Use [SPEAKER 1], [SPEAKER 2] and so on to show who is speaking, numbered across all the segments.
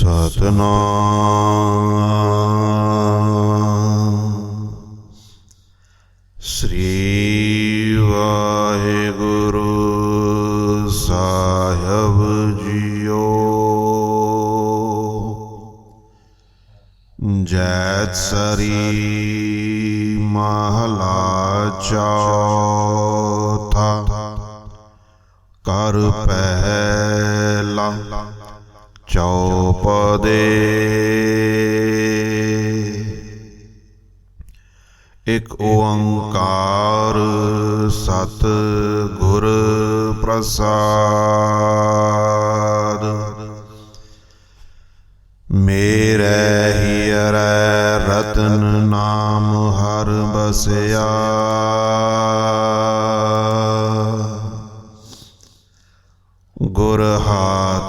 [SPEAKER 1] ਸਤਨਾਮ। ਸ੍ਰੀ ਵਾਹਿਗੁਰੂ ਸਾਹਿਬ ਜੀਓ। ਜੈਤ ਸਰੀ ਮਹਲਾ ਚੌਥਾ। ਕਰ ਪਹਿਲਾ ਚੌਪਦੇ। ਇਕ ਓੰਕਾਰ ਸਤ ਗੁਰ ਪ੍ਰਸਾਦ। ਮੇਰੇ ਹੀਰੈ ਰਤਨ ਨਾਮ ਹਰ ਬਸਿਆ। ਗੁਰ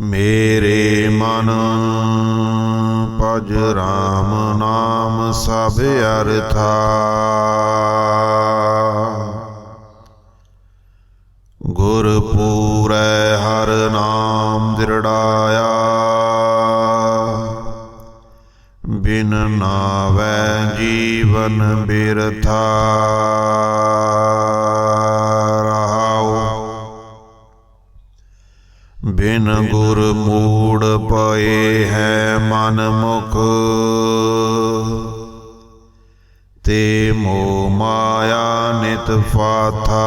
[SPEAKER 1] ਮੇਰੇ ਮਨ ਪਜ ਰਾਮ ਨਾਮ ਸਭ ਅਰਥਾ। ਗੁਰ ਪੂਰੈ ਹਰ ਨਾਮ ਦਿਰੜਾਇਆ। ਬਿਨ ਨਾਵੈ ਜੀਵਨ ਬਿਰਥਾ। ਬਿਨ ਗੁਰ ਮੂੜ ਪਏ ਹੈ ਮਨ ਮੁਖ। ਤੇ ਮੋ ਮਾਇਆ ਨਿਤ ਫਾਥਾ।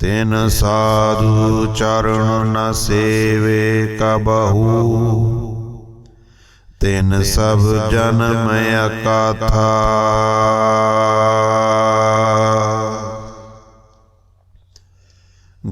[SPEAKER 1] ਤਿਨ ਸਾਧੂ ਚਰਨ ਨ ਸੇਵੇ ਕਬਹੂ। ਤਿਨ ਸਭ ਜਨਮ ਅਕਾਥਾ।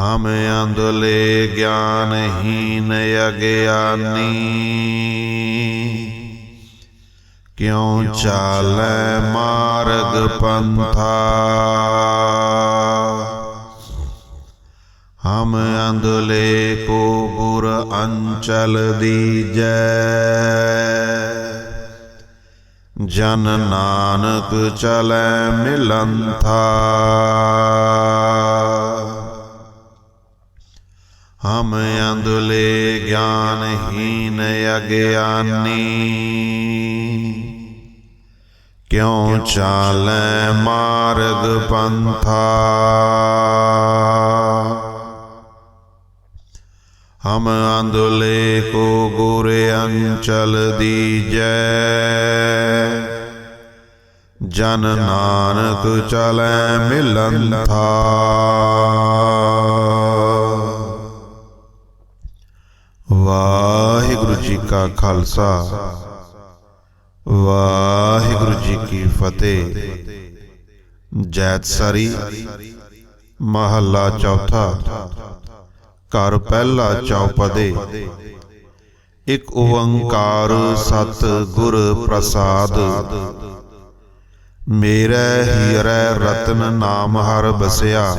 [SPEAKER 1] ਹਮ ਅੰਧਲੇ ਗਿਆਨਹੀਨ ਅਗਿਆਨੀ। ਕਿਉ ਚਾਲੈ ਮਾਰਗ ਪੰਥਾ? ਹਮ ਅੰਧਲੇ ਕੋ ਗੁਰ ਅੰਚਲ ਦੀਜੈ। ਜਨ ਨਾਨਕ ਚਲੈ ਮਿਲੰਥਾ। ਹਮ ਅੰਦੁਲੇ ਗਿਆਨਹੀਨ ਅਗਿਆਨੀ। ਕਿਉ ਚਾਲੈ ਮਾਰਗ ਪੰਥਾ? ਹਮ ਅੰਦੁਲੇ ਕੋ ਗੁਰ ਅੰਚਲ ਦੀਜੈ। ਜਨ ਨਾਨਕ ਚਲੈ ਮਿਲੰਥਾ ਵਾਹਿਗੁਰੂ ਜੀ ਕਾ ਖਾਲਸਾ। ਵਾਹਿਗੁਰੂ ਜੀ ਕੀ ਫਤਿਹ। ਜੈਤ ਸਰੀ, ਮਹੱਲਾ ਚੌਥਾ। ਘਰ ਪਹਿਲਾ ਚੌਪਦੇ। ਇਕ ਓੰਕਾਰ ਸਤ ਗੁਰ ਪ੍ਰਸਾਦ। ਮੇਰੇ ਹੀਰੇ ਰਤਨ ਨਾਮ ਹਰ ਬਸਿਆ।